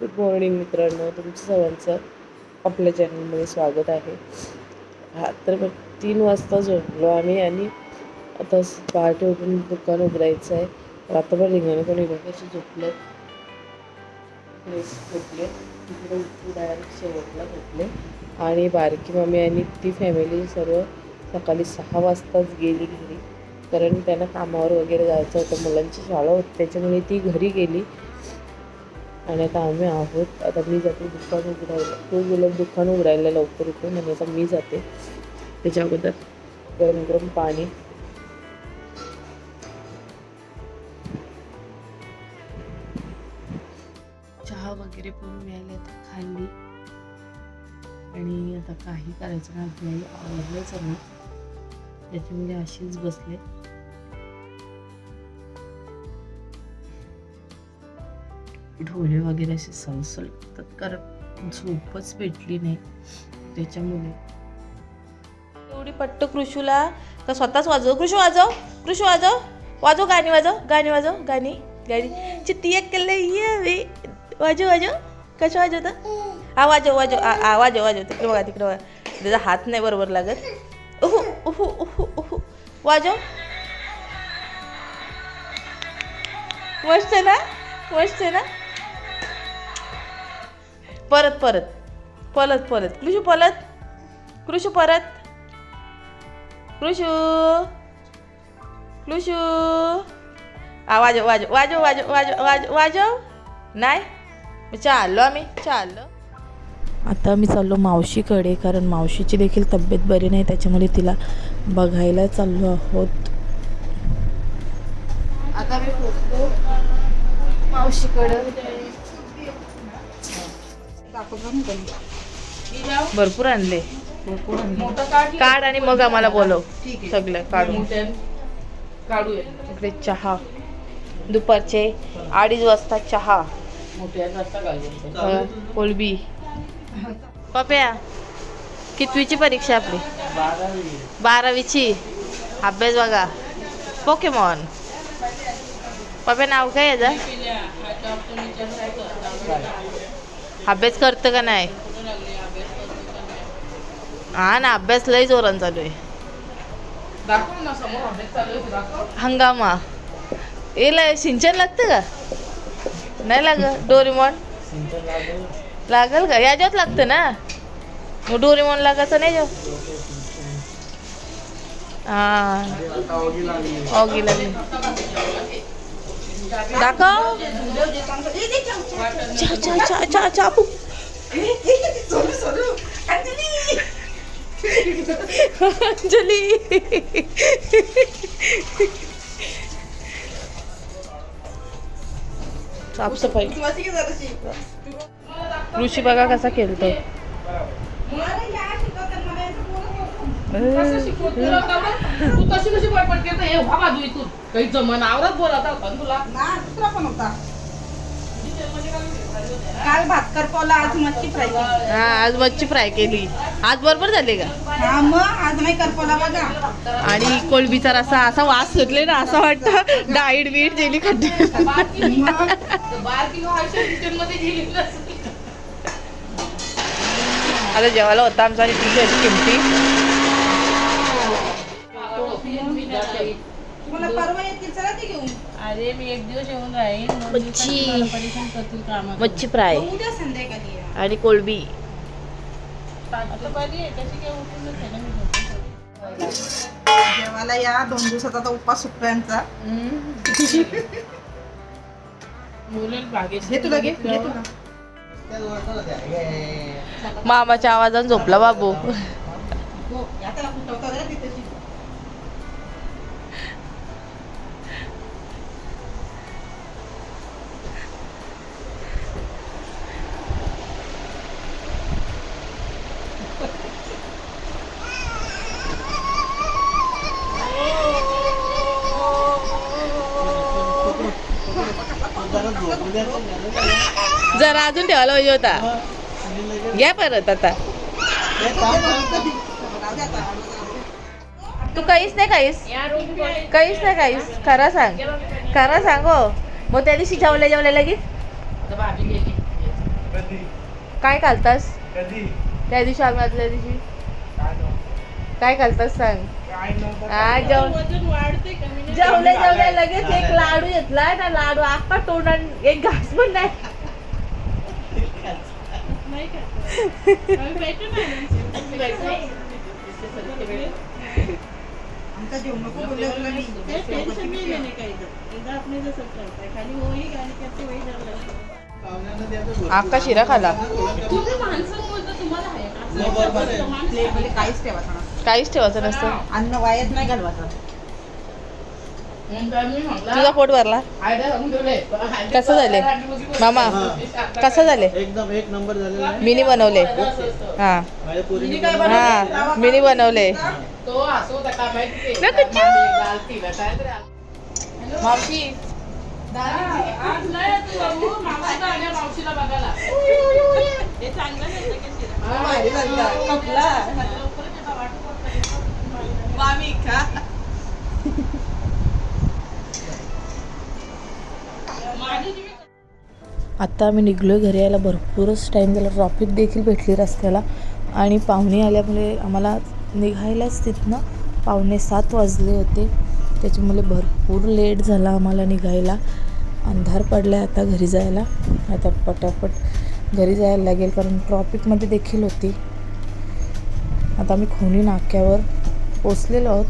Good morning मित्रांनो. तुमचं सर्वांचं आपल्या चॅनलमध्ये स्वागत आहे. हा तर मग तीन वाजता झोपलो आम्ही आणि आता पहाटे उठून दुकान उघडायचं आहे. रात्रभर रिंगाणे पण रिंगाणे कशी झोपले. झोपले. तिकडे उठून डायरेक्ट शेवटला झोपले. आणि बारकी मम्मी आणि ती फॅमिली सर्व सकाळी सहा वाजताच गेली घरी. कारण त्यांना कामावर वगैरे जायचं होतं. मुलांची शाळा होती. त्याच्यामुळे ती घरी गेली. आणि आता आम्ही आहोत. आता मी जाते दुकान उघडायला. तो गुलाब दुकान उघडायला लवकर उठून आणि आता मी जाते. त्याच्या अगोदर गरम गरम पाणी. चहा वगैरे पण मिळाले आता खाल्ली आणि आता काही करायचं नाही. आपल्याला आवडलंच ना त्याच्यामुळे अशीच बसले. ढोले वगैरे असे सलसलतात कारण झोपच भेटली नाही त्याच्यामुळे. एवढी पट्ट कृषूला का स्वतःच वाजव. कृषू वाजव कृषू वाजव. वाजव गाणी वाजव गाणी वाजव गाणी गाणी. चित्ती एक केलं ये वे. वाजव वाजव. कसं वाजवतं? हा वाजव वाजव. आ वाजव वाजव. तिकडे बघा तिकडे बघा. त्याचा हात नाही बरोबर लागत. ओहो ओहो ओहो ओहो वाजव. मस्त ना? मस्त ना? परत परत. परत परत कृषू परत कृषू परत. कृषू. कृषू. आ वाजव वाजव वाजव वाजव वाजव वाजव वाजव. नाही? चाललो आम्ही चाललो. आता मी चाललो मावशीकडे कारण मावशीची देखील तब्येत बरी नाही त्याच्यामुळे तिला बघायला चाललो आहोत. आता मी मावशीकडं. भरपूर आणले. काढ आणि मग आम्हाला बोलव. सगळं काढून. काढूया. इकडे चहा. दुपारचे अडीच वाजता चहा. कोलबी. पप्या कितवीची परीक्षा आपली? बारावीची. अभ्यास बघा. पोकेमॉन पप्या नाव काय याचं अभ्यास करतं का नाही? हा ना अभ्यास लय जोरान चालू आहे. हंगामा. येला सिंचन लागतं का? नाही लागत डोरीमॉन? लागल. का? याच्यात लागतं ना? मग डोरीमॉन लागायचं नाही जो हा. ऑगी लागली. दाखव चा चा चा चा चापू अंजली साफसफाई ऋषी बघा कसा खेळतो कसं शिकवत तुला तेवढं? तू कशी कशी पटपट करते हे व्हा बाजू इथून काही जमन आवरत बोलत होता ना तुला ना दुसरा पण होता काल भात करपवला आज मच्छी फ्राय केली. हा आज मच्छी फ्राय केली आज बरोबर झाले का हा मग आज नाही करपवला बघा आणि कोलबीचा रसा असा वास सुटले ना असं वाटतं डाईट बीट जेली खड्डे बारकी बारकी व्हायच्या किचनमध्ये गेली आता जेवायला होता आमचा आणि ती घरी किमती मला परवा येतील चला ते घेऊन. अरे मी एक दिवस येऊन मच्छी. तुम्हाला परेशान करतील कामात मच्छी फ्राय. मग उद्या संध्याकाळी या. आणि कोलबी आता बरी आहे तशी काय उठूनच आहे ना मी झोपून जेवायला या दोन दिवसात आता उपास सुट्ट्यांचा बोलेल बागेत घे तुला घे घे तुला. मामाच्या आवाजाने झोपला बाबू. हो, या त्याला कुठवता जरा अजून ठेवायला पाहिजे होता. घ्या परत आता. तू काहीच नाही काहीस काहीच नाही काहीस खरा सांग. खरा सांग हो. मग त्या दिवशी जेवल्या जेवल्या लगेच? काय घालतास? त्या दिवशी आम्ही आदल्या दिवशी? काय घालतास सांग? हा जेवण जेवल्या जेवल्या लगेच लाडू घेतला ना लाडू. आका तोंडात एक घास पण नाही. आका शिरा खाला. काहीच ठेवायचं नसतं. अन्न वायात नाही घालवायचं. तुझा पोट भरला? कसं झाले? मामा कसं झाले? एकदम एक नंबर झालेला आहे मिनी बनवले. हा. हा. मिनी बनवले? मावशी. आत्ता आम्ही निघलो आहे घरी यायला भरपूरच टाईम झाला. ट्रॉफिक देखील भेटली रस्त्याला. आणि पाहुणे आल्यामुळे आम्हाला निघायलाच तिथनं पाहुणे सात वाजले होते. त्याच्यामुळे भरपूर लेट झाला आम्हाला निघायला. अंधार पडला आहे आता घरी जायला. आता पटापट घरी जायला लागेल कारण ट्रॉफिकमध्ये देखील होती. आता आम्ही खोनी नाक्यावर पोचलेलो आहोत.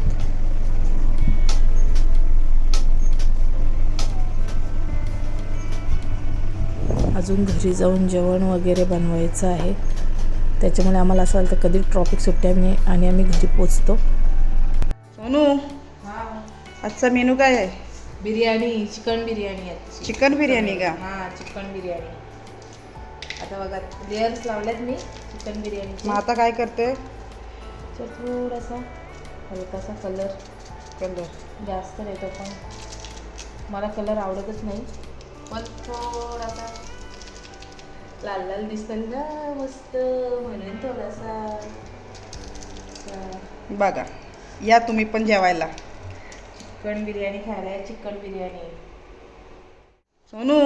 अजून घरी जाऊन जेवण वगैरे बनवायचं आहे. त्याच्यामुळे आम्हाला असं वाटतं कधी ट्रॉफिक सुट्ट्या नाही आणि आम्ही घरी पोचतो. सोनू? आजचा मेनू काय आहे? बिर्याणी चिकन बिर्याणी आहे. चिकन बिर्याणी का? हां चिकन बिर्याणी. आता बघा. लेअर्स लावल्यात मी चिकन बिर्याणीचे मग आता काय करते? तर थोडासा हलकासा कलर कलर जास्त नाही तो पण. मला कलर आवडतच नाही. पण थोडासा लाल लाल दिसतं ना मस्त. म्हणून थोडासा बघा या तुम्ही पण जेवायला. चिकन बिर्याणी खायला चिकन बिर्याणी. सोनू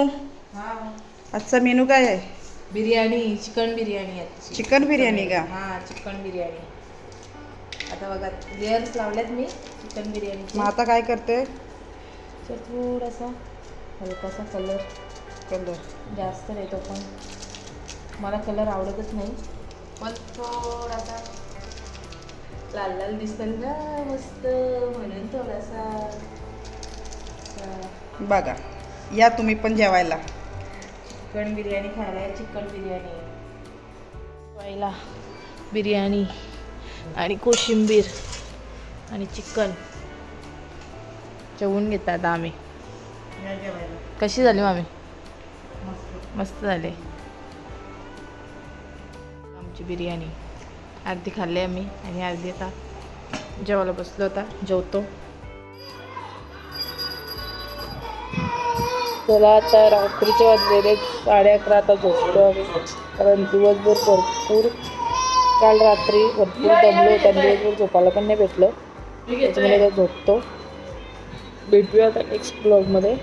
हां. आजचा मेनू काय आहे? बिर्याणी चिकन बिर्याणी आहे चिकन बिर्याणी का? हां चिकन बिर्याणी. आता बघा लेअर्स लावल्यात मी चिकन बिर्याणीचे. मग आता काय करते? तर थोडासा हलकासा कलर कलर जास्त नाही तो पण. मला कलर आवडतच नाही. पण थोडासा लाल लाल दिसतं ना मस्त. म्हणून थोडासा बघा या तुम्ही पण जेवायला. चिकन बिर्याणी खायला चिकन बिर्याणी. व्हायला बिर्याणी आणि कोशिंबीर आणि चिकन. जेवून घेतात आम्ही. जेवायला. कशी झाली मामी? मस्त झाले. आमची बिर्याणी. अर्धी खाल्ली आम्ही आणि अर्धी आता जेवायला बसलो होता जेवतो. चला आता रात्रीचे वाजलेले साडे अकरा आता झोपतो आम्ही. कारण दिवसभर भरपूर काल रात्री भरपूर दमलो होता दिवसभर झोपायला पण नाही भेटलं. त्याच्यामुळे आता झोपतो. भेटूया आता नेक्स्ट ब्लॉगमध्ये